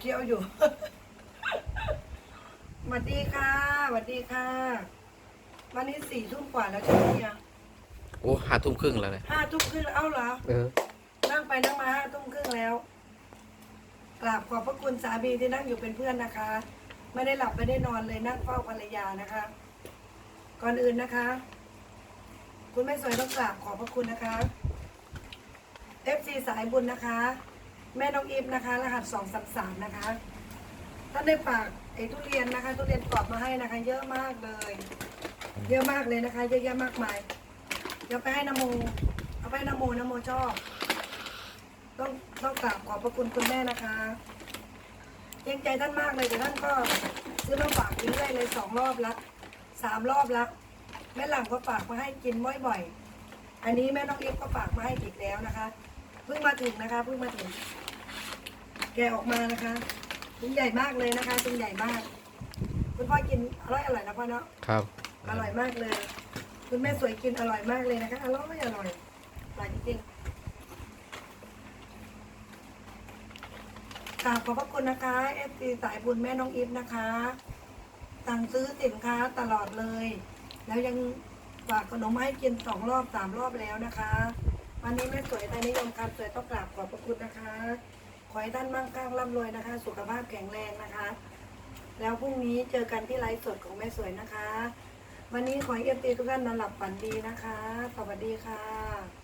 เคี้ยวอยู่ สวัสดีค่ะ สวัสดีค่ะ วันนี้สี่ทุ่มกว่าแล้วใช่ไหมเนี่ยโอ้ห้าทุ่มครึ่งแล้วเลยห้าทุ่มครึ่งแล้วเอ้าเหรอ เออ นั่งไปนั่งมาห้าทุ่มครึ่งแล้ว กราบขอบพระคุณสามีที่นั่งอยู่เป็นเพื่อนนะคะ ไม่ได้หลับไม่ได้นอนเลยนั่งเฝ้าภรรยานะคะ ก่อนอื่นนะคะ คุณแม่สวยต้องกราบขอบพระคุณนะคะเอฟซีสายบุญนะคะ แม่น้องอีฟนะคะ รหัสสองสามสามนะคะท่านได้ฝากไอ้ทุเรียนนะคะ ทุเรียนกรอบมาให้นะคะ เยอะมากเลย เยอะมากเลยนะคะ เยอะแยะมากมายเดี๋ยวไปให้นโมเอาไปให้นโมนโมชอบ ต้องต้องกราบขอบพระคุณคุณแม่นะคะเกรงใจท่านมากเลยแต่ท่านก็ซื้อมาฝากกินเรื่อยเลยสองรอบละสามรอบละแม่หลังก็ฝากมาให้กินบ่อยๆอันนี้แม่น้องเอฟก็ฝากมาให้อีกแล้วนะคะเพิ่งมาถึงนะคะเพิ่งมาถึง แกะออกมานะคะถุงใหญ่มากเลยนะคะถุงใหญ่มาก คุณพ่อกินอร่อยอร่อยนะพ่อเนาะครับอร่อยมากเลย คุณแม่สวยกินอร่อยมากเลยนะคะอร่อยอร่อยอร่อยจริงๆกราบขอบพระคุณนะคะเอฟซีสายบุญแม่น้องอีฟนะคะ สั่งซื้อสินค้าตลอดเลย แล้วยังฝากขนมให้กินสองรอบสามรอบแล้วนะคะ วันนี้แม่สวยไทยนิยมคำสวยต้องกราบขอบพระคุณนะคะ ขอให้ท่านมั่งคั่งร่ำรวยนะคะ สุขภาพแข็งแรงนะคะ แล้วพรุ่งนี้เจอกันที่ไลฟ์สดของแม่สวยนะคะ วันนี้ขอให้เอฟซีทุกท่านนอนหลับฝันดีนะคะ สวัสดีค่ะ